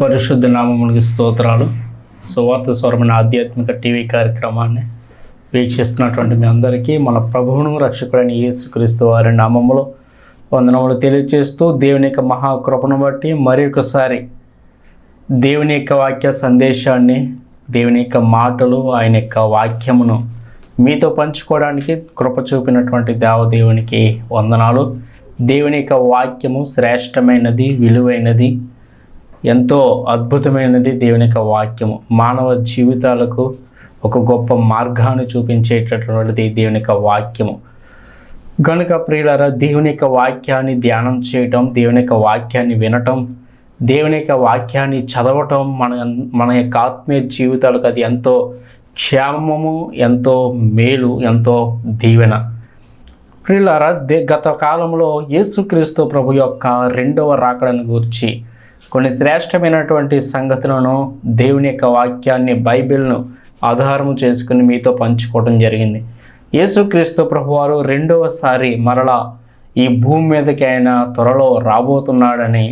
పరిశుద్ధ నామమునికి స్తోత్రాలు. సువార్త స్వరమైన ఆధ్యాత్మిక టీవీ కార్యక్రమాన్ని వీక్షిస్తున్నటువంటి మీ అందరికీ మన ప్రభువును రక్షకుడైన యేసుక్రీస్తు వారి నామములో వందనములు తెలియజేస్తూ దేవుని యొక్క మహాకృపను బట్టి మరి ఒకసారి దేవుని యొక్క వాక్య సందేశాన్ని దేవుని యొక్క మాటలు ఆయన యొక్క వాక్యమును మీతో పంచుకోవడానికి కృప చూపినటువంటి దేవదేవునికి వందనాలు. దేవుని యొక్క వాక్యము శ్రేష్టమైనది విలువైనది. ఎంతో అద్భుతమైనది దేవుని యొక్క వాక్యము. మానవ జీవితాలకు ఒక గొప్ప మార్గాన్ని చూపించేటటువంటిది దేవుని యొక్క వాక్యము. కనుక ప్రియులారా దేవుని యొక్క వాక్యాన్ని ధ్యానం చేయటం దేవుని యొక్క వాక్యాన్ని వినటం దేవుని యొక్క వాక్యాన్ని చదవటం మన మన యొక్క ఆత్మీయ జీవితాలకు అది ఎంతో క్షేమము ఎంతో మేలు ఎంతో దీవెన. ప్రియులారా గత కాలంలో యేసుక్రీస్తు ప్రభు యొక్క రెండవ రాకడను గురించి కొన్ని శ్రేష్టమైనటువంటి సంగతులను దేవుని యొక్క వాక్యాన్ని బైబిల్ను ఆధారము చేసుకుని మీతో పంచుకోవడం జరిగింది. యేసుక్రీస్తు ప్రభు వారు రెండవసారి మరలా ఈ భూమి మీదకి ఆయన త్వరలో రాబోతున్నాడని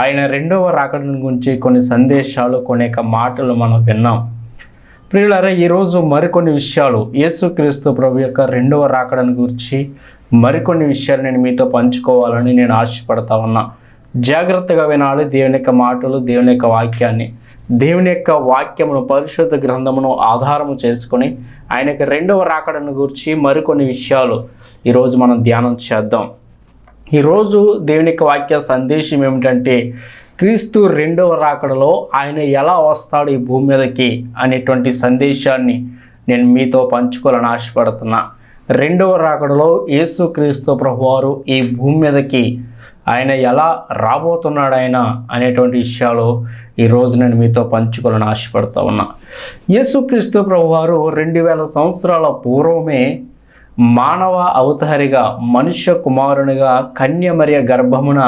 ఆయన రెండవ రాకడం గురించి కొన్ని సందేశాలు కొన్ని యొక్క మాటలు మనం విన్నాం. ప్రియులారా ఈరోజు మరికొన్ని విషయాలు యేసుక్రీస్తు ప్రభు యొక్క రెండవ రాకడను గురించి మరికొన్ని విషయాలు నేను మీతో పంచుకోవాలని నేను ఆశపడతా ఉన్నా. జాగ్రత్తగా వినాలి దేవుని యొక్క మాటలు దేవుని యొక్క వాక్యాన్ని. దేవుని యొక్క వాక్యమును పరిశుద్ధ గ్రంథమును ఆధారము చేసుకొని ఆయన యొక్క రెండవ రాకడను గురించి మరికొన్ని విషయాలు ఈరోజు మనం ధ్యానం చేద్దాం. ఈరోజు దేవుని యొక్క వాక్య సందేశం ఏమిటంటే క్రీస్తు రెండవ రాకడలో ఆయన ఎలా వస్తాడు ఈ భూమి మీదకి అనేటువంటి సందేశాన్ని నేను మీతో పంచుకోవాలని ఆశపడుతున్నా. రెండవ రాకడలో యేసు క్రీస్తు ప్రభువారు ఈ భూమి మీదకి ఆయన ఎలా రాబోతున్నాడు ఆయన అనేటువంటి విషయాలు ఈరోజు నేను మీతో పంచుకోవాలని ఆశపడుతూ ఉన్నా. యేసుక్రీస్తు ప్రభువారు రెండు వేల సంవత్సరాల పూర్వమే మానవ అవతారిగా మనుష్య కుమారునిగా కన్యమర్య గర్భమున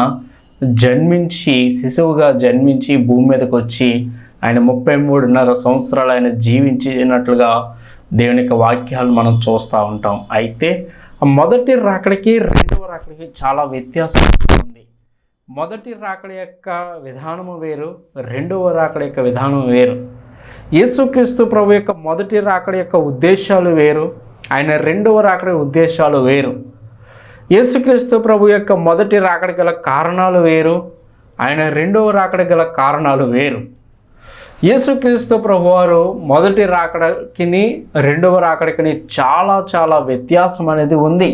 జన్మించి శిశువుగా జన్మించి భూమి మీదకి వచ్చి ఆయన ముప్పై మూడున్నర సంవత్సరాలు ఆయన జీవించినట్లుగా దేవుని యొక్క వాక్యాలు మనం చూస్తూ ఉంటాం. అయితే మొదటి రాకడికి రెండవ రాకడికి చాలా వ్యత్యాసం ఉంది. మొదటి రాకడి యొక్క విధానము వేరు రెండవ రాకడి యొక్క విధానం వేరు. యేసుక్రీస్తు ప్రభు యొక్క మొదటి రాకడి యొక్క ఉద్దేశాలు వేరు ఆయన రెండవ రాకడి ఉద్దేశాలు వేరు. యేసుక్రీస్తు ప్రభు యొక్క మొదటి రాకడి గల కారణాలు వేరు ఆయన రెండవ రాకడి గల కారణాలు వేరు. యేసుక్రీస్తు ప్రభువారు మొదటి రాకడికిని రెండవ రాకడికిని చాలా చాలా వ్యత్యాసం అనేది ఉంది.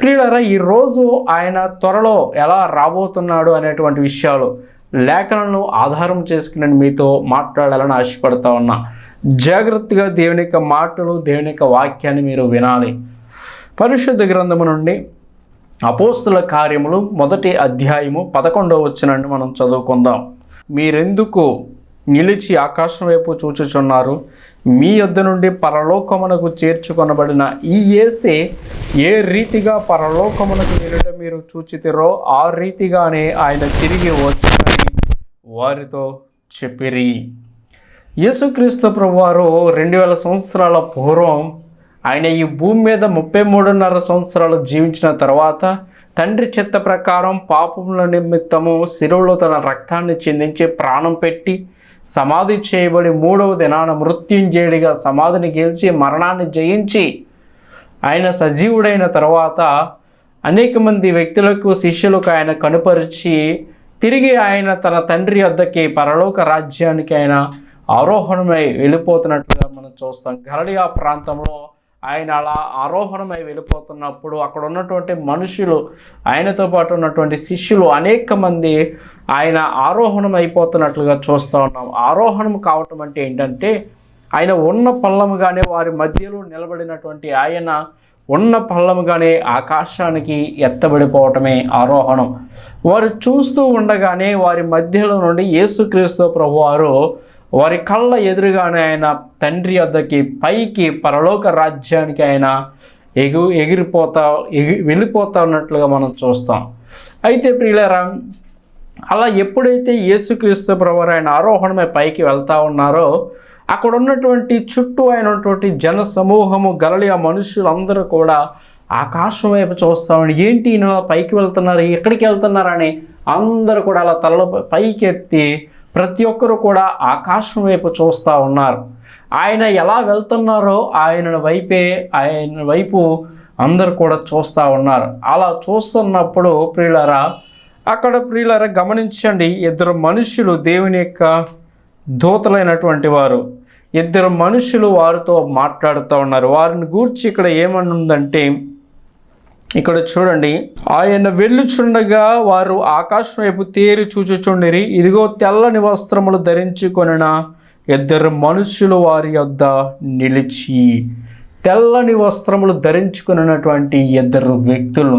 ప్రియులరా ఈరోజు ఆయన త్వరలో ఎలా రాబోతున్నాడు అనేటువంటి విషయాలు లేఖలను ఆధారం చేసుకుని మీతో మాట్లాడాలని ఆశపడతా ఉన్నా. జాగ్రత్తగా దేవుని యొక్క మాటలు దేవుని యొక్క వాక్యాన్ని మీరు వినాలి. పరిశుద్ధ గ్రంథము నుండి అపోస్తుల కార్యములు మొదటి అధ్యాయము పదకొండవ వచ్చినండి మనం చదువుకుందాం. మీరెందుకు నిలిచి ఆకాశం వైపు చూచుచున్నారు. మీ యొద్ద నుండి పరలోకమునకు చేర్చుకొనబడిన ఈ ఏసే ఏ రీతిగా పరలోకమునకు వెళ్ళట మీరు చూచితిరో ఆ రీతిగానే ఆయన తిరిగి వచ్చారని వారితో చెప్పిరి. యేసుక్రీస్తు ప్రభువారు రెండు వేల సంవత్సరాల పూర్వం ఆయన ఈ భూమి మీద ముప్పై మూడున్నర సంవత్సరాలు జీవించిన తర్వాత తండ్రి చిత్త ప్రకారం పాపముల నిమిత్తము శిరువులో తన రక్తాన్ని చెందించి ప్రాణం పెట్టి సమాధి చేయబడి మూడవ దినాన మృత్యుంజయుడిగా సమాధిని గెలిచి మరణాన్ని జయించి ఆయన సజీవుడైన తర్వాత అనేక మంది వ్యక్తులకు శిష్యులకు ఆయన కనుపరిచి తిరిగి ఆయన తన తండ్రి వద్దకి పరలోక రాజ్యానికి ఆయన ఆరోహణమై వెళ్ళిపోతున్నట్టుగా మనం చూస్తాం. గరడియా ప్రాంతంలో ఆయన అలా ఆరోహణమై వెళ్ళిపోతున్నప్పుడు అక్కడ ఉన్నటువంటి మనుషులు ఆయనతో పాటు ఉన్నటువంటి శిష్యులు అనేక మంది ఆయన ఆరోహణం అయిపోతున్నట్లుగా చూస్తూ ఉన్నాం. ఆరోహణం కావటం అంటే ఏంటంటే ఆయన ఉన్న పల్లముగానే వారి మధ్యలో నిలబడినటువంటి ఆయన ఉన్న పల్లముగానే ఆకాశానికి ఎత్తబడిపోవటమే ఆరోహణం. వారు చూస్తూ ఉండగానే వారి మధ్యలో నుండి యేసుక్రీస్తు ప్రభువారు వారి కళ్ళ ఎదురుగానే ఆయన తండ్రి వద్దకి పైకి పరలోక రాజ్యానికి ఆయన ఎగు ఎగిరిపోతా ఎగి వెళ్ళిపోతా ఉన్నట్లుగా మనం చూస్తాం. అయితే ప్రియులరా అలా ఎప్పుడైతే యేసుక్రీస్తు ప్రభు ఆయన ఆరోహణమై పైకి వెళ్తా ఉన్నారో అక్కడ ఉన్నటువంటి చుట్టూ అయినటువంటి జన సమూహము గలలి ఆ మనుషులందరూ కూడా ఆకాశం వైపు చూస్తామని ఏంటి ఈయన పైకి వెళ్తున్నారు? ఎక్కడికి వెళ్తున్నారని అందరూ కూడా అలా తల పైకెత్తి ప్రతి ఒక్కరు కూడా ఆకాశం వైపు చూస్తూ ఉన్నారు. ఆయన ఎలా వెళ్తున్నారో ఆయన వైపే ఆయన వైపు అందరు కూడా చూస్తూ ఉన్నారు. అలా చూస్తున్నప్పుడు ప్రియులరా అక్కడ ప్రియులరా గమనించండి ఇద్దరు మనుషులు దేవుని యొక్క దూతలైనటువంటి వారు. ఇద్దరు మనుషులు వారితో మాట్లాడుతూ ఉన్నారు. వారిని గూర్చి ఇక్కడ ఏమనుందంటే ఇక్కడ చూడండి ఆయన వెళ్ళుచుండగా వారు ఆకాశం వైపు తేరి చూచుచుండిరి. ఇదిగో తెల్లని వస్త్రములు ధరించుకొనిన ఇద్దరు మనుషులు వారి యొద్ద నిలిచి తెల్లని వస్త్రములు ధరించుకున్నటువంటి ఇద్దరు వ్యక్తులు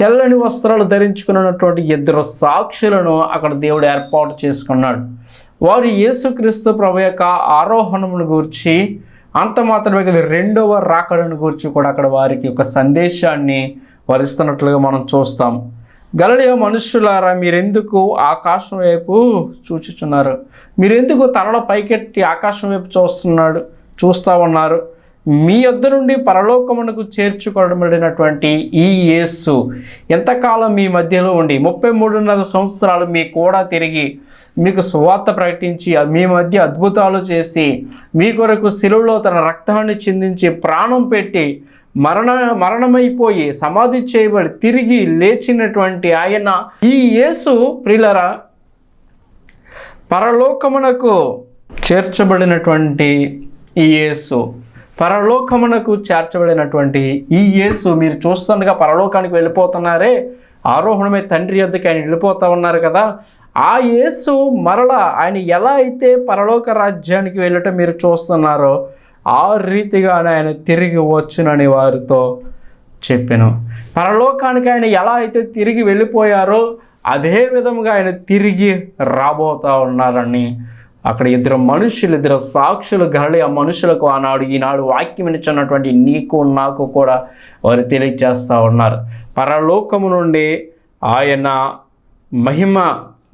తెల్లని వస్త్రాలు ధరించుకున్నటువంటి ఇద్దరు సాక్షులను అక్కడ దేవుడు ఏర్పాటు చేసుకున్నాడు. వారు యేసుక్రీస్తు ప్రభు యొక్క ఆరోహణమును గూర్చి అంత మాత్రమే కదా రెండవ రాకడను గురించి కూడా అక్కడ వారికి ఒక సందేశాన్ని వరిస్తున్నట్లుగా మనం చూస్తాం. గలడియో మనుషులారా మీరెందుకు ఆకాశం వైపు చూచుచున్నారు? మీరెందుకు తలలో పైకెట్టి ఆకాశం వైపు చూస్తున్నాడు చూస్తూ ఉన్నారు? మీ యొద్ద నుండి పరలోకమునకు చేర్చుకోబడినటువంటి ఈ యేస్సు ఎంతకాలం మీ మధ్యలో ఉండి ముప్పై మూడున్నర సంవత్సరాలు మీ కూడా తిరిగి మీకు సువార్త ప్రకటించి మీ మధ్య అద్భుతాలు చేసి మీ కొరకు శిలువలో తన రక్తాన్ని చిందించి ప్రాణం పెట్టి మరణ మరణమైపోయి సమాధి చేయబడి తిరిగి లేచినటువంటి ఆయన ఈ యేసు ప్రిలరా పరలోకమునకు చేర్చబడినటువంటి ఈ యేసు. పరలోకమునకు చేర్చబడినటువంటి ఈ యేసు మీరు చూస్తుండగా పరలోకానికి వెళ్ళిపోతున్నారే ఆరోహణమే తండ్రి యొద్దకి ఆయన వెళ్ళిపోతా ఉన్నారు కదా. ఆ యేసు మరలా ఆయన ఎలా అయితే పరలోక రాజ్యానికి వెళ్ళటం మీరు చూస్తున్నారో ఆ రీతిగానే ఆయన తిరిగి వచ్చునని వారితో చెప్పాను. పరలోకానికి ఆయన ఎలా అయితే తిరిగి వెళ్ళిపోయారో అదే విధముగా ఆయన తిరిగి రాబోతా ఉన్నారని అక్కడ ఇద్దరు మనుషులు ఇద్దరు సాక్షులు గరళి ఆ మనుషులకు ఆనాడు ఈనాడు వాక్యం ఇచ్చినటువంటి నీకు నాకు కూడా వారు తెలియజేస్తూ ఉన్నారు. పరలోకము నుండి ఆయన మహిమ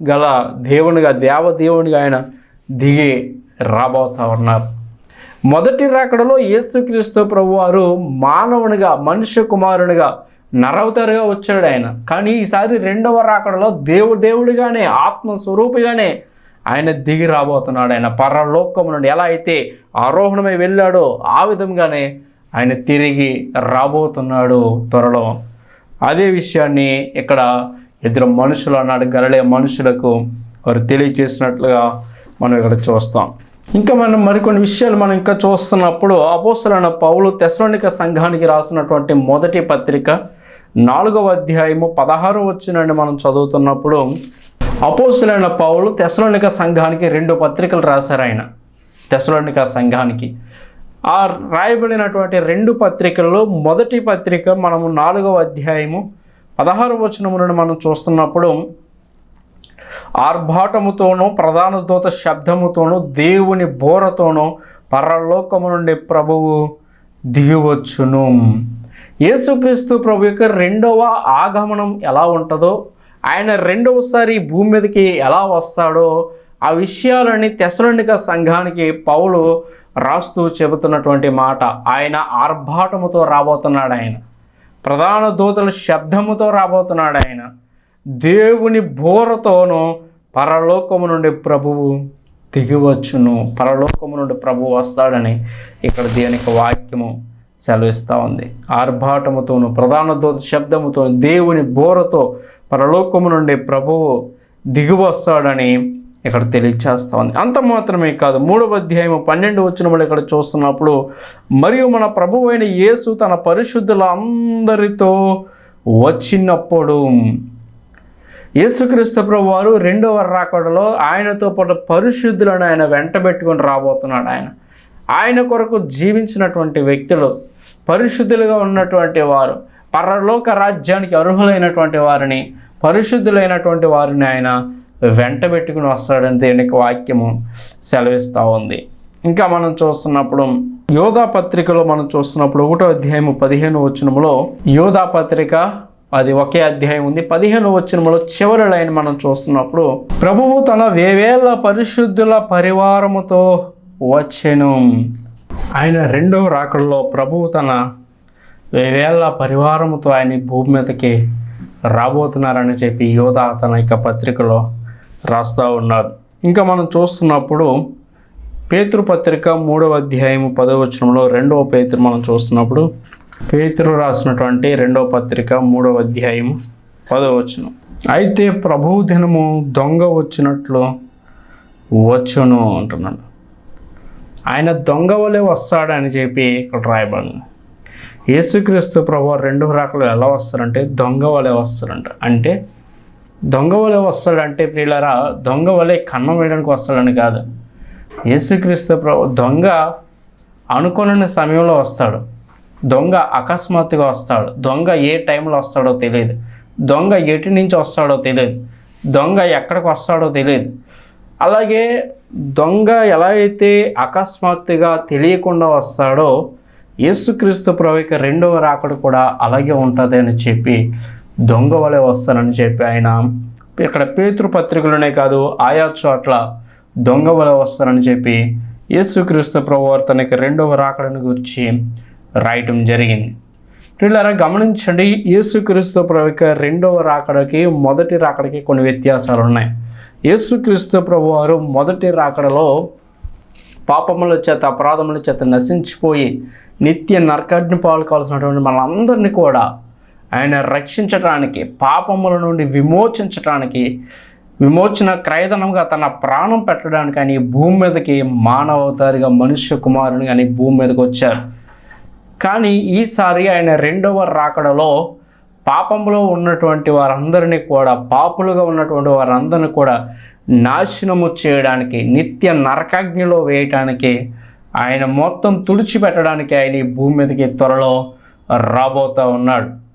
గల దేవునిగా దేవదేవునిగా ఆయన దిగి రాబోతూ ఉన్నారు. మొదటి రాకడలో యేసుక్రీస్తు ప్రభువారు మానవునిగా మనుష్య కుమారునిగా నరవతారుగా వచ్చాడు ఆయన. కానీ ఈసారి రెండవ రాకడలో దేవుడు దేవుడిగానే ఆత్మస్వరూపిగానే ఆయన దిగి రాబోతున్నాడు. ఆయన పరలోకము నుండి ఎలా అయితే ఆరోహణమై వెళ్ళాడో ఆ విధంగానే ఆయన తిరిగి రాబోతున్నాడు త్వరలో. అదే విషయాన్ని ఇక్కడ ఇద్దరు మనుషులు అన్నాడు. గరళే మనుషులకు వారు తెలియచేసినట్లుగా మనం ఇక్కడ చూస్తాం. ఇంకా మనం మరికొన్ని విషయాలు మనం ఇంకా చూస్తున్నప్పుడు అపోసలైన పౌలు తెసలోనిక సంఘానికి రాసినటువంటి మొదటి పత్రిక నాలుగవ అధ్యాయము పదహారు వచ్చినండి మనం చదువుతున్నప్పుడు అపోసులైన పౌలు తెసలోనిక సంఘానికి రెండు పత్రికలు రాశారు ఆయన. తెసలోనిక సంఘానికి. ఆ రాయబడినటువంటి రెండు పత్రికల్లో మొదటి పత్రిక మనము నాలుగవ అధ్యాయము పదహారు వచనములను మనం చూస్తున్నప్పుడు ఆర్భాటముతోనూ ప్రధాన దూత శబ్దముతోనూ దేవుని బోరతోనూ పరలోకము నుండి ప్రభువు దిగివచ్చును. యేసుక్రీస్తు ప్రభు యొక్క రెండవ ఆగమనం ఎలా ఉంటుందో ఆయన రెండవసారి భూమి మీదకి ఎలా వస్తాడో ఆ విషయాలని తెసలోనిక సంఘానికి పౌలు రాస్తూ చెబుతున్నటువంటి మాట. ఆయన ఆర్భాటముతో రాబోతున్నాడు ఆయన. ప్రధాన దూతల శబ్దముతో రాబోతున్నాడు ఆయన. దేవుని బోరతోనూ పరలోకము నుండి ప్రభువు దిగివచ్చును. పరలోకము నుండి ప్రభువు వస్తాడని ఇక్కడ దేనికి వాక్యము సెలవిస్తూ ఉంది. ఆర్భాటముతోను ప్రధాన దూత శబ్దముతో దేవుని బోరతో పరలోకము నుండి ప్రభువు దిగువస్తాడని ఇక్కడ తెలియచేస్తా ఉంది. అంత మాత్రమే కాదు మూడవ అధ్యాయము పన్నెండు వచ్చినప్పుడు ఇక్కడ చూస్తున్నప్పుడు మరియు మన ప్రభువు అయిన యేసు తన పరిశుద్ధుల అందరితో వచ్చినప్పుడు యేసుక్రీస్తు ప్రభు వారు రెండవ రాకడలో ఆయనతో పాటు పరిశుద్ధులను ఆయన వెంట పెట్టుకొని రాబోతున్నాడు ఆయన. ఆయన కొరకు జీవించినటువంటి వ్యక్తులు పరిశుద్ధులుగా ఉన్నటువంటి వారు. పరలోక రాజ్యానికి అర్హులైనటువంటి వారిని పరిశుద్ధులైనటువంటి వారిని ఆయన వెంట పెట్టుకుని వస్తాడని దేనికి వాక్యము సెలవిస్తూ ఉంది. ఇంకా మనం చూస్తున్నప్పుడు యోధా పత్రికలో మనం చూస్తున్నప్పుడు ఒకటో అధ్యాయము పదిహేను వచనములో యోధా పత్రిక అది ఒకే అధ్యాయం ఉంది. పదిహేను వచనములో చివరి లైన్ మనం చూస్తున్నప్పుడు ప్రభువు తన వేవేల పరిశుద్ధుల పరివారముతో వచ్చెను. ఆయన రెండవ రాకడలో ప్రభువు తన వేవేళ్ళ పరివారముతో ఆయన భూమి మీదకి రాబోతున్నారని చెప్పి యోధ తన యొక్క పత్రికలో రాస్తూ ఉన్నారు ఇంకా మనం చూస్తున్నప్పుడు పేతృ పత్రిక మూడవ అధ్యాయము పదవచనంలో రెండవ పేతురు మనం చూస్తున్నప్పుడు పేతురు రాసినటువంటి రెండవ పత్రిక మూడవ అధ్యాయము పదవచనం అయితే ప్రభువు దినము దొంగ వచ్చినట్లు వచ్చును అంటున్నాడు. ఆయన దొంగ వలె వస్తాడని చెప్పి ఇక్కడ రాయబడింది. యేసుక్రీస్తు ప్రభు రెండు రాకలు ఎలా వస్తారంటే దొంగ వలె వస్తారంట. అంటే దొంగ వలె వస్తాడంటే ప్రియులరా దొంగ వలె కన్నం వేయడానికి వస్తాడని కాదు. యేసుక్రీస్తు ప్రభు దొంగ అనుకోని సమయంలో వస్తాడు. దొంగ అకస్మాత్తుగా వస్తాడు. దొంగ ఏ టైంలో వస్తాడో తెలియదు. దొంగ ఎటు నుంచి వస్తాడో తెలియదు. దొంగ ఎక్కడికి వస్తాడో తెలియదు. అలాగే దొంగ ఎలా అయితే అకస్మాత్తుగా తెలియకుండా వస్తాడో యేసుక్రీస్తు ప్రభు యొక్క రెండవ రాకడ కూడా అలాగే ఉంటుంది అని చెప్పి దొంగ వలె వస్తానని చెప్పి ఆయన ఇక్కడ పేతృపత్రికలోనే కాదు ఆయా చోట్ల దొంగ వలె వస్తానని చెప్పి యేసుక్రీస్తు ప్రభు తనకి రెండవ రాకడని గురించి రాయటం జరిగింది. పిల్లరా గమనించండి యేసుక్రీస్తు ప్రభు యొక్క రెండవ రాకడకి మొదటి రాకడకి కొన్ని వ్యత్యాసాలు ఉన్నాయి. యేసుక్రీస్తు ప్రభు వారు మొదటి రాకడలో పాపముల చేత అపరాధముల చేత నశించిపోయి నిత్య నరకాగ్ని పాలు కావాల్సినటువంటి మనందరినీ కూడా ఆయన రక్షించటానికి పాపముల నుండి విమోచించటానికి విమోచన క్రయధనంగా తన ప్రాణం పెట్టడానికి ఆయన ఈ భూమి మీదకి మానవతారిగా మనుష్య కుమారుని అని భూమి మీదకి వచ్చారు. కానీ ఈసారి ఆయన రెండవ రాకడలో పాపంలో ఉన్నటువంటి వారందరినీ కూడా పాపులుగా ఉన్నటువంటి వారందరినీ కూడా నాశనము చేయడానికి నిత్య నరకాగ్నిలో వేయటానికి ఆయన మొత్తం తుడిచిపెట్టడానికి ఆయన ఈ భూమి మీదకి త్వరలో రాబోతూ ఉన్నాడు.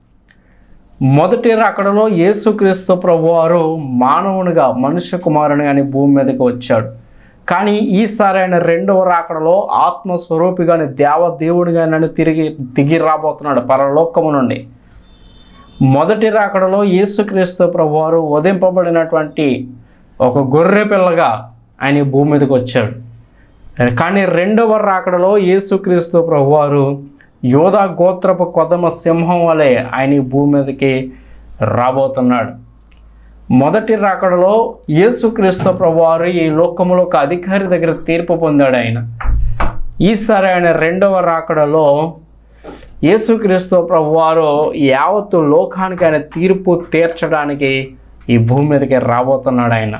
మొదటి రాకడలో యేసుక్రీస్తు ప్రభువారు మానవునిగా మనుష్య కుమారుని అని భూమి మీదకి వచ్చాడు. కానీ ఈసారి ఆయన రెండవ రాకడలో ఆత్మస్వరూపిగాని దేవదేవుడిగా నన్ను తిరిగి దిగి రాబోతున్నాడు పరలోకము నుండి. మొదటి రాకడలో యేసుక్రీస్తు ప్రభువారు ఉదయింపబడినటువంటి ఒక గొర్రె పిల్లగా ఆయన భూమి మీదకి వచ్చాడు. కానీ రెండవ రాకడలో యేసుక్రీస్తు ప్రభువారు యోధా గోత్రపు కొదమ సింహం వలె ఆయన భూమి మీదకి రాబోతున్నాడు. మొదటి రాకడలో యేసుక్రీస్తు ప్రభువారు ఈ లోకంలో ఒక అధికారి దగ్గర తీర్పు పొందాడు ఆయన. ఈసారి ఆయన రెండవ రాకడలో యేసుక్రీస్తు ప్రభువారు యావత్తు లోకానికి ఆయన తీర్పు తీర్చడానికి ఈ భూమి మీదకి రాబోతున్నాడు ఆయన.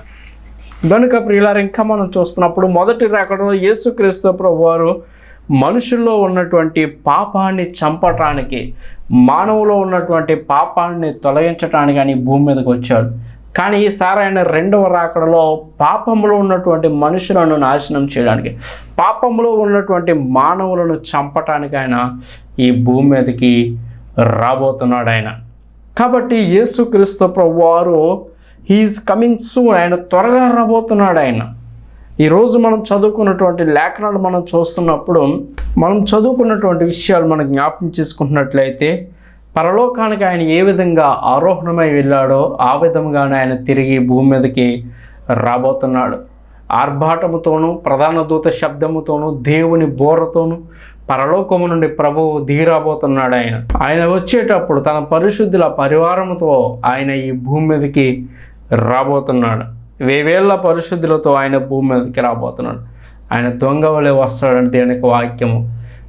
కనుక ప్రియులారు ఇంకా మనం చూస్తున్నప్పుడు మొదటి రాకడలో యేసుక్రీస్తు ప్రభువారు మనుషుల్లో ఉన్నటువంటి పాపాన్ని చంపటానికి మానవులో ఉన్నటువంటి పాపాన్ని తొలగించటానికి అని భూమి మీదకి వచ్చాడు. కానీ ఈసారి ఆయన రెండవ రాకడలో పాపంలో ఉన్నటువంటి మనుషులను నాశనం చేయడానికి పాపంలో ఉన్నటువంటి మానవులను చంపటానికి ఆయన ఈ భూమి మీదకి రాబోతున్నాడు ఆయన. కాబట్టి యేసుక్రీస్తు ప్రభు వారు హీఈస్ కమింగ్ సూన్ ఆయన త్వరగా రాబోతున్నాడు ఆయన. ఈరోజు మనం చదువుకున్నటువంటి లేఖనాలు మనం చూస్తున్నప్పుడు మనం చదువుకున్నటువంటి విషయాలు మనం జ్ఞాపకం చేసుకుంటున్నట్లయితే పరలోకానికి ఆయన ఏ విధంగా ఆరోహణమై వెళ్ళాడో ఆ విధంగానే ఆయన తిరిగి భూమి మీదకి రాబోతున్నాడు. ఆర్భాటముతోనూ ప్రధాన దూత శబ్దముతోనూ దేవుని బోరతోనూ పరలోకము నుండి ప్రభువు దిగిరాబోతున్నాడు ఆయన. ఆయన వచ్చేటప్పుడు తన పరిశుద్ధుల పరివారంతో ఆయన ఈ భూమి మీదకి రాబోతున్నాడు. వేవేళ్ళ పరిశుద్ధులతో ఆయన భూమి మీదకి రాబోతున్నాడు. ఆయన దొంగ వలె వస్తాడని దేనికి వాక్యము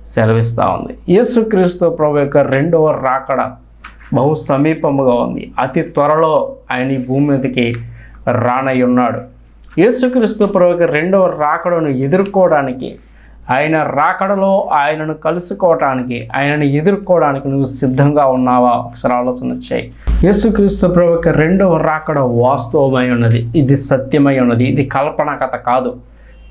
సెలవిస్తూ ఉంది. యేసుక్రీస్తు ప్రభు యొక్క రెండవ రాకడ బహు సమీపముగా ఉంది. అతి త్వరలో ఆయన ఈ భూమి మీదకి రానయ్యున్నాడు. ఉన్నాడు యేసుక్రీస్తు ప్రభు యొక్క రెండవ రాకడను ఎదుర్కోవడానికి ఆయన రాకడలో ఆయనను కలుసుకోవటానికి ఆయనను ఎదుర్కోవడానికి నువ్వు సిద్ధంగా ఉన్నావా? ఒకసారి ఆలోచన చేయి. యేసుక్రీస్తు ప్రభు యొక్క రెండవ రాకడ వాస్తవమై ఉన్నది. ఇది సత్యమై ఉన్నది. ఇది కల్పన కథ కాదు.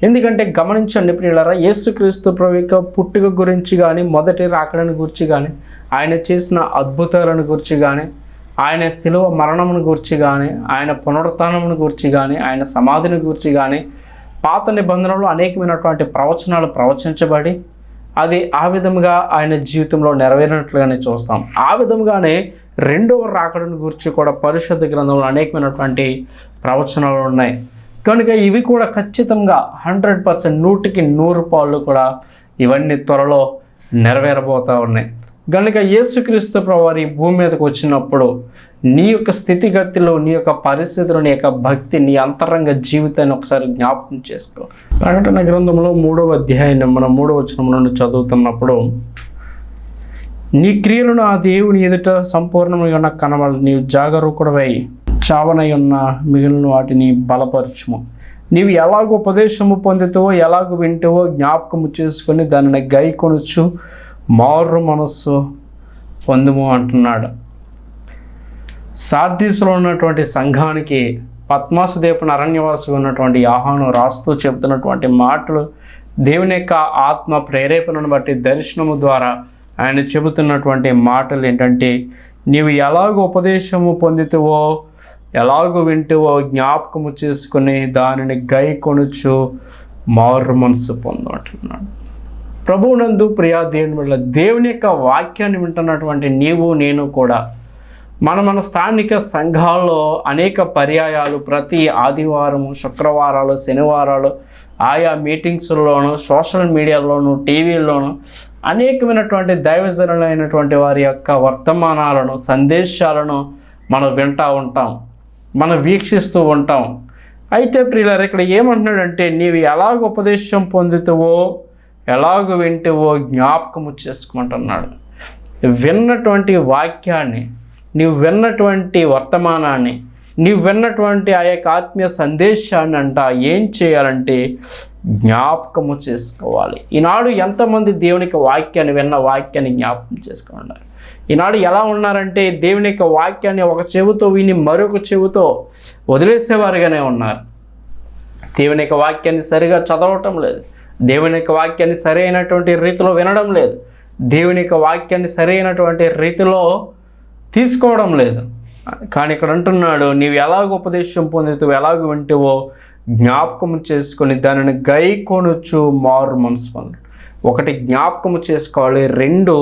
ఎందుకంటే గమనించండి ప్రియులరా యేసుక్రీస్తు ప్రభు యొక్క పుట్టుక గురించి కానీ మొదటి రాకడని గురించి కానీ ఆయన చేసిన అద్భుతాలను గురించి కానీ ఆయన శిలువ మరణమును గురించి కానీ ఆయన పునరుత్నమును గురించి కానీ ఆయన సమాధిని గురించి కానీ పాత నిబంధనలో అనేకమైనటువంటి ప్రవచనాలు ప్రవచించబడి అది ఆ విధముగా ఆయన జీవితంలో నెరవేరినట్లుగానే చూస్తాం. ఆ విధముగానే రెండవ రాకడను గురించి కూడా పరిశుద్ధ గ్రంథంలో అనేకమైనటువంటి ప్రవచనాలు ఉన్నాయి. కనుక ఇవి కూడా ఖచ్చితంగా హండ్రెడ్ పర్సెంట్ నూటికి నూరు పాళ్ళు కూడా ఇవన్నీ త్వరలో నెరవేరబోతూ ఉన్నాయి. కనుక యేసుక్రీస్తు ప్రభు వారి భూమి మీదకి వచ్చినప్పుడు నీ యొక్క స్థితిగతిలో నీ యొక్క పరిస్థితిలో నీ యొక్క భక్తి నీ అంతరంగ జీవితాన్ని ఒకసారి జ్ఞాపకం చేసుకో. ప్రకటన గ్రంథంలో మూడవ అధ్యాయాన్ని మనం మూడవ వచనం నుండి చదువుతున్నప్పుడు నీ క్రియలను ఆ దేవుని ఎదుట సంపూర్ణమై ఉన్న కనబడి నీవు జాగరూకుడవై చావనై ఉన్న మిగిలిన వాటిని బలపరచుము. నీవు ఎలాగో ఉపదేశము పొందుతావో ఎలాగ వింటావో జ్ఞాపకము చేసుకొని దానిని గైకొనొచ్చు మారు మనస్సు పొందుము అంటున్నాడు. సార్దీసులో ఉన్నటువంటి సంఘానికి పద్మాసుదేపుని అరణ్యవాసు ఉన్నటువంటి ఆహ్వానం రాస్తూ చెబుతున్నటువంటి మాటలు దేవుని యొక్క ఆత్మ ప్రేరేపణను బట్టి దర్శనము ద్వారా ఆయన చెబుతున్నటువంటి మాటలు ఏంటంటే నీవు ఎలాగ ఉపదేశము పొందితువో ఎలాగో వింటువో జ్ఞాపకము చేసుకుని దానిని గై కొనుచు మారు మనసు పొందు అంటున్నాడు. ప్రభువునందు ప్రియా దేవుని వల్ల దేవుని యొక్క వాక్యాన్ని వింటున్నటువంటి నీవు నేను కూడా మన మన స్థానిక సంఘాల్లో అనేక పర్యాయాలు ప్రతి ఆదివారం శుక్రవారాలు శనివారాలు ఆయా మీటింగ్స్లోను సోషల్ మీడియాలోను టీవీల్లోను అనేకమైనటువంటి దైవజనులైనటువంటి వారి యొక్క వర్తమానాలను సందేశాలను మనం వింటూ ఉంటాం. మనం వీక్షిస్తూ ఉంటాం. అయితే ప్రియులారు ఇక్కడ ఏమంటున్నాడంటే నీవు ఎలాగ ఉపదేశం పొందుతావో ఎలాగ వింటువో జ్ఞాపకము చేసుకుంటున్నాడు. విన్నటువంటి వాక్యాన్ని నీవు విన్నటువంటి వర్తమానాన్ని నీవు విన్నటువంటి ఆ యొక్క ఆత్మీయ సందేశాన్ని అంట ఏం చేయాలంటే జ్ఞాపకము చేసుకోవాలి. ఈనాడు ఎంతమంది దేవునికి వాక్యాన్ని విన్న వాక్యాన్ని జ్ఞాపకం చేసుకుని ఈనాడు ఎలా ఉన్నారంటే దేవుని యొక్క వాక్యాన్ని ఒక చెవితో విని మరొక చెవితో వదిలేసేవారుగానే ఉన్నారు. దేవుని యొక్క వాక్యాన్ని సరిగా చదవటం లేదు. దేవుని యొక్క వాక్యాన్ని సరైనటువంటి రీతిలో వినడం లేదు. దేవుని యొక్క వాక్యాన్ని సరైనటువంటి రీతిలో తీసుకోవడం లేదు. కానీ ఇక్కడ అంటున్నాడు నీవు ఎలాగ ఉపదేశం పొందుతావు ఎలాగ వింటివో జ్ఞాపకం చేసుకొని దానిని గై కొనుచు మారు మనసు ఒకటి జ్ఞాపకము చేసుకోవాలి రెండు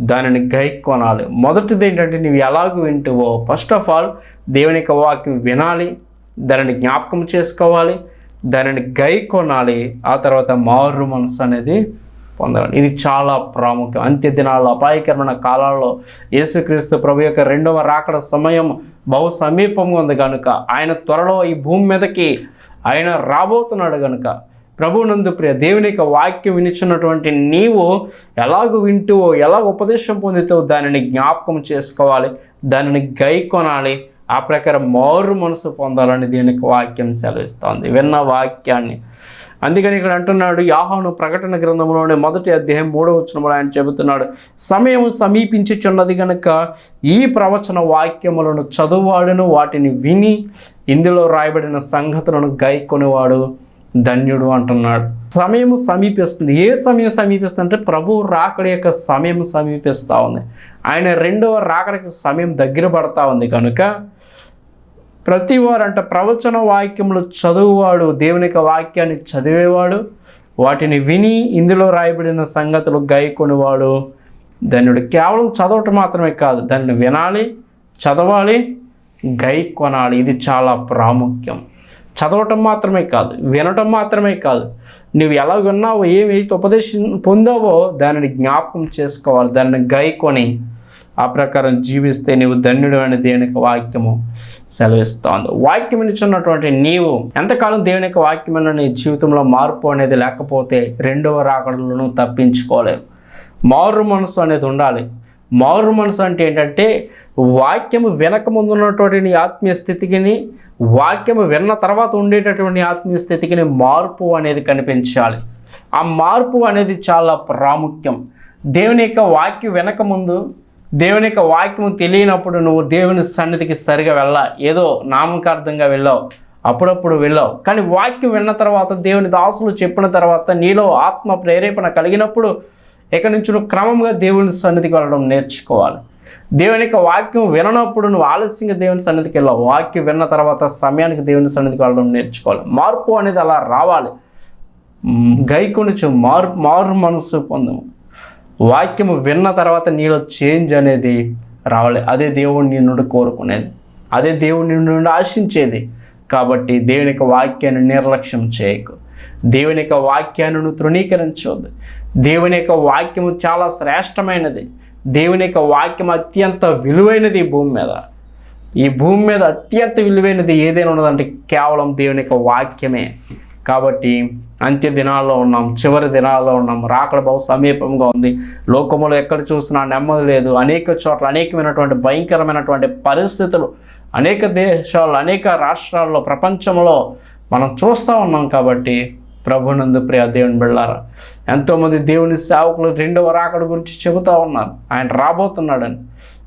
దానిని గై కొనాలి మొదటిది ఏంటంటే నువ్వు ఎలాగ వింటువో. ఫస్ట్ ఆఫ్ ఆల్ దేవుని యొక్క వాక్యం వినాలి దానిని జ్ఞాపకం చేసుకోవాలి దానిని గై కొనాలి ఆ తర్వాత మారు మనసు అనేది పొందాలని. ఇది చాలా ప్రాముఖ్యం. అంత్య దినాల్లో అపాయకరమైన కాలాల్లో యేసుక్రీస్తు ప్రభు యొక్క రెండవ రాకడ సమయం బహు సమీపంగా ఉంది కనుక ఆయన త్వరలో ఈ భూమి మీదకి ఆయన రాబోతున్నాడు కనుక ప్రభునందు ప్రియ దేవుని యొక్క వాక్యం వినిచున్నటువంటి నీవు ఎలాగ వింటువో ఎలాగ ఉపదేశం పొందుతావో దానిని జ్ఞాపకం చేసుకోవాలి దానిని గై కొనాలి ఆ ప్రకారం మారు మనసు పొందాలని దీనికి వాక్యం సెలవిస్తోంది. విన్న వాక్యాన్ని అందుకని ఇక్కడ అంటున్నాడు యాహాను ప్రకటన గ్రంథంలోని మొదటి అధ్యాయం మూడవ వచనంలో ఆయన చెబుతున్నాడు సమయం సమీపించుచున్నది గనుక ఈ ప్రవచన వాక్యములను చదువువాడును వాటిని విని ఇందులో రాయబడిన సంగతులను గైకొనివాడు ధన్యుడు అంటున్నాడు. సమయం సమీపిస్తుంది. ఏ సమయం సమీపిస్తుంది అంటే ప్రభు రాకడి యొక్క సమయం సమీపిస్తూ ఉంది. ఆయన రెండవ రాకడికి సమయం దగ్గర పడతా ఉంది కనుక ప్రతి వారంట ప్రవచన వాక్యములు చదువువాడు దేవుని యొక్క వాక్యాన్ని చదివేవాడు వాటిని విని ఇందులో రాయబడిన సంగతులు గైకొనివాడు. ధన్యుడు కేవలం చదవటం మాత్రమే కాదు దాన్ని వినాలి చదవాలి గై కొనాలి ఇది చాలా ప్రాముఖ్యం. చదవటం మాత్రమే కాదు వినటం మాత్రమే కాదు. నువ్వు ఎలా విన్నావో ఏమి ఉపదేశం పొందావో దానిని జ్ఞాపకం చేసుకోవాలి దానిని గైకొని ఆ ప్రకారం జీవిస్తే నీవు ధన్యుడు అని దేవుని యొక్క వాక్యము సెలవిస్తోంది. వాక్యం ఇచ్చున్నటువంటి నీవు ఎంతకాలం దేవుని యొక్క వాక్యమైన నీ జీవితంలో మార్పు అనేది లేకపోతే రెండవ రాకడలను తప్పించుకోలేవు. మారు మనసు అనేది ఉండాలి. మారు మనసు అంటే ఏంటంటే వాక్యము వెనక ముందు ఉన్నటువంటి నీ ఆత్మీయ స్థితికిని వాక్యము విన్న తర్వాత ఉండేటటువంటి ఆత్మీయ స్థితికిని మార్పు అనేది కనిపించాలి. ఆ మార్పు అనేది చాలా ప్రాముఖ్యం. దేవుని యొక్క వాక్యం వెనక ముందు దేవుని యొక్క వాక్యము తెలియనప్పుడు నువ్వు దేవుని సన్నిధికి సరిగా వెళ్ళా. ఏదో నామకార్థంగా వెళ్ళావు. అప్పుడప్పుడు వెళ్ళావు. కానీ వాక్యం విన్న తర్వాత దేవుని దాసులు చెప్పిన తర్వాత నీలో ఆత్మ ప్రేరేపణ కలిగినప్పుడు ఇక నుంచి నువ్వు క్రమంగా దేవుని సన్నిధికి వెళ్ళడం నేర్చుకోవాలి. దేవుని యొక్క వాక్యం విననప్పుడు నువ్వు ఆలస్యంగా దేవుని సన్నిధికి వెళ్ళావు. వాక్యం విన్న తర్వాత సమయానికి దేవుని సన్నిధికి వెళ్ళడం నేర్చుకోవాలి. మార్పు అనేది అలా రావాలి. గైకొనిచ్చు మారు మారు మనసు పొందము. వాక్యము విన్న తర్వాత నీలో చేంజ్ అనేది రావాలి. అదే దేవుడు నీ నుండి కోరుకునేది. అదే దేవుడు నీ నుండి ఆశించేది. కాబట్టి దేవుని యొక్క వాక్యాన్ని నిర్లక్ష్యం చేయకు. దేవుని యొక్క వాక్యాన్ని తృణీకరించవద్దు దేవుని యొక్క వాక్యము చాలా శ్రేష్టమైనది. దేవుని యొక్క వాక్యం అత్యంత విలువైనది ఈ భూమి మీద. ఈ భూమి మీద అత్యంత విలువైనది ఏదైనా ఉన్నదంటే కేవలం దేవుని యొక్క వాక్యమే. కాబట్టి అంత్య దినాల్లో ఉన్నాం చివరి దినాల్లో ఉన్నాం. రాకడ బహు సమీపంగా ఉంది. లోకములో ఎక్కడ చూసినా నెమ్మది లేదు. అనేక చోట్ల అనేకమైనటువంటి భయంకరమైనటువంటి పరిస్థితులు అనేక దేశాల్లో అనేక రాష్ట్రాల్లో ప్రపంచంలో మనం చూస్తూ ఉన్నాం కాబట్టి ప్రభునందు ప్రియ దేవుని బిళ్ళారా ఎంతోమంది దేవుని సేవకులు రెండవ రాకడ గురించి చెబుతూ ఉన్నారు. ఆయన రాబోతున్నాడని.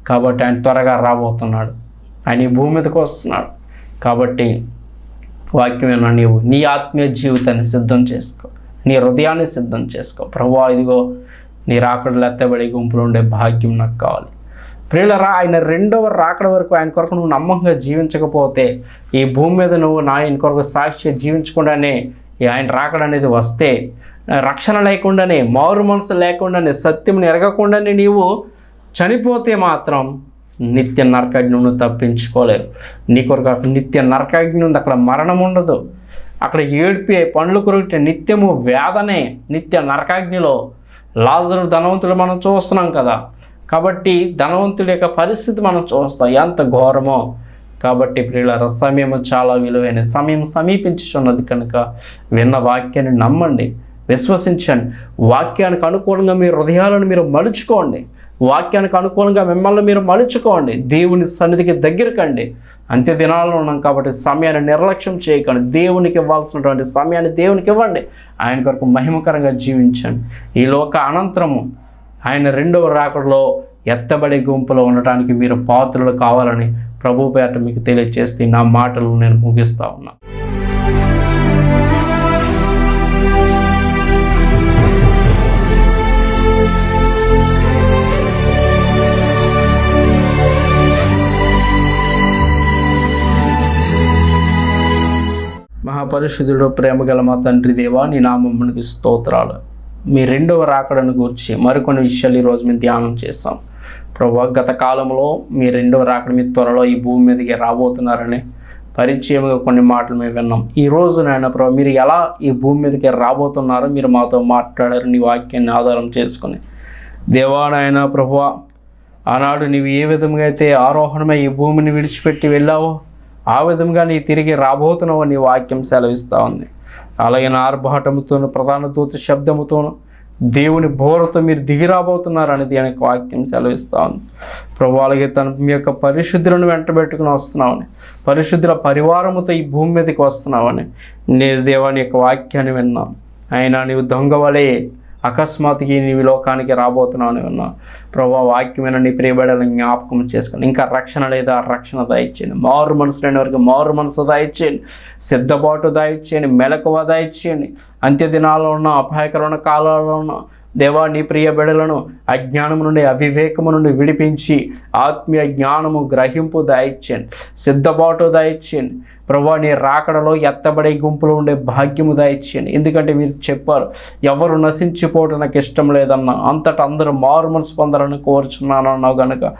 కాబట్టి ఆయన త్వరగా రాబోతున్నాడు. ఆయన ఈ భూమి మీదకి వస్తున్నాడు. కాబట్టి వాక్యమైన నీవు నీ ఆత్మీయ జీవితాన్ని సిద్ధం చేసుకో. నీ హృదయాన్ని సిద్ధం చేసుకో. ప్రభు ఇదిగో నీ రాకడలు ఎత్తబడి గుంపులు ఉండే భాగ్యం నాకు కావాలి. ప్రియులరా ఆయన రెండవ రాకడ వరకు ఆయన కొరకు నువ్వు నమ్మకంగా జీవించకపోతే ఈ భూమి మీద నువ్వు నా ఆయన కొరకు సాక్షి జీవించకుండానే ఆయన రాకడ అనేది వస్తే రక్షణ లేకుండానే మారు మనసు లేకుండానే సత్యం ఎరగకుండానే నీవు చనిపోతే మాత్రం నిత్య నరకాగ్ని తప్పించుకోలేరు. నీ కొరకు నిత్య నరకాగ్ని ఉంది. అక్కడ మరణం ఉండదు. అక్కడ ఏడిపే పండ్లు కొరికితే నిత్యము వేదనే నిత్య నరకాగ్నిలో. లాజరు ధనవంతుడు మనం చూస్తున్నాం కదా. కాబట్టి ధనవంతుడి యొక్క పరిస్థితి మనం చూస్తాం. ఎంత ఘోరమో. కాబట్టి ప్రియుల సమయం చాలా విలువైన సమయం సమీపించుచున్నది కనుక విన్న వాక్యాన్ని నమ్మండి. విశ్వసించండి. వాక్యానికి అనుకూలంగా మీ హృదయాలను మీరు మలుచుకోండి. వాక్యానికి అనుకూలంగా మిమ్మల్ని మీరు మలుచుకోండి. దేవుని సన్నిధికి దగ్గరకండి. అంత్య దినాల్లో ఉన్నాం కాబట్టి సమయాన్ని నిర్లక్ష్యం చేయకండి. దేవునికి ఇవ్వాల్సినటువంటి సమయాన్ని దేవునికి ఇవ్వండి. ఆయన కొరకు మహిమకరంగా జీవించండి. ఈ లోక అనంతరము ఆయన రెండవ రాకడలో ఎత్తబడి గుంపులో ఉండటానికి మీరు పాత్రలు కావాలని ప్రభు పేట మీకు తెలియజేస్తే నా మాటలు నేను ముగిస్తా ఉన్నాను మహాపరిశుద్ధుడు ప్రేమగల మా తండ్రి దేవా నీ నామమునికి స్తోత్రాలు. మీ రెండవ రాకడను గురించి మరికొన్ని విషయాలు ఈరోజు మేము ధ్యానం చేస్తాం. ప్రభు గత కాలంలో మీ రెండవ రాకడ మీ త్వరలో ఈ భూమి మీదకి రాబోతున్నారని పరిచయంగా కొన్ని మాటలు మేము విన్నాం. ఈ రోజు నాయన ప్రభు మీరు ఎలా ఈ భూమి మీదకి రాబోతున్నారో మీరు మాతో మాట్లాడారు నీ వాక్యాన్ని ఆధారం చేసుకుని. దేవానాయన ప్రభు ఆనాడు నీవు ఏ విధంగా అయితే ఆరోహణమై ఈ భూమిని విడిచిపెట్టి వెళ్ళావో ఆ విధంగా నీ తిరిగి రాబోతున్నావు నీ వాక్యం సెలవిస్తూ ఉంది. అలాగే నా ఆర్భాటముతోను ప్రధాన దూత శబ్దముతోను దేవుని బోరతో మీరు దిగి రాబోతున్నారు అనేది ఆయనకు వాక్యం సెలవిస్తూ ఉంది. ప్రభు అలాగే తన మీ యొక్క పరిశుద్ధులను వెంటబెట్టుకుని వస్తున్నామని పరిశుద్ధుల పరివారముతో ఈ భూమి మీదకి వస్తున్నామని నేను దేవాని యొక్క వాక్యాన్ని విన్నాం. అయినా నీవు దొంగ వలే అకస్మాత్తుగా నీ లోకానికి రాబోతున్నావు అని విన్నా ప్రభా వాక్యమైన నీ ప్రియబడలను జ్ఞాపకం చేసుకుని ఇంకా రక్షణ లేదా రక్షణ దాయిచ్చేయండి. మారు మనసు లేని వరకు మారు మనసు దాయిచ్చేయండి. సిద్ధపాటు దాయిచ్చేయండి. మెలకువ దాయిచ్చేయండి. అంత్య దినాల్లో ఉన్న అపాయకరమైన కాలాల్లో ఉన్న దేవా నీ ప్రియ బిడలను అజ్ఞానము నుండి అవివేకము నుండి విడిపించి ఆత్మీయ జ్ఞానము గ్రహింపు దాయిచ్చేయండి. సిద్ధపాటు దాయిచ్చేయండి. ప్రభా నీ రాకడలో ఎత్తబడే గుంపులో ఉండే భాగ్యము దాయిచ్చేయండి ఎందుకంటే మీరు చెప్పారు ఎవరు నశించిపోవడం నాకు ఇష్టం లేదన్న అంతటా అందరూ మారు మనసు పొందాలని కోరుచున్నాను అన్నావు కనుక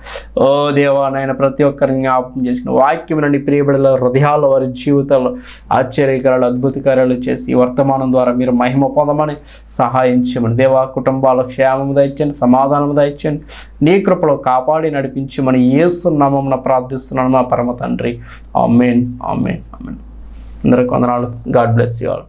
ఓ దేవా నాయన ప్రతి ఒక్కరిని జ్ఞాపకం చేసిన వాక్యం నీ ప్రియబిడల హృదయాలు వారి జీవితాల్లో ఆశ్చర్యకరాలు అద్భుత కార్యాలు చేసి వర్తమానం ద్వారా మీరు మహిమ పొందమని సహాయం చేయమని. దేవా కుటుంబాల క్షేమము దాయిచ్చండి సమాధానము దాయిచ్చండి నీ కృపలో కాపాడి నడిపించమని యేసు నామం ప్రార్థిస్తున్నాను మా పరమ తండ్రి. Amen amen. ఆమెన్ అందరికి వందనాలు గాడ్ బ్లెస్ యూ ఆల్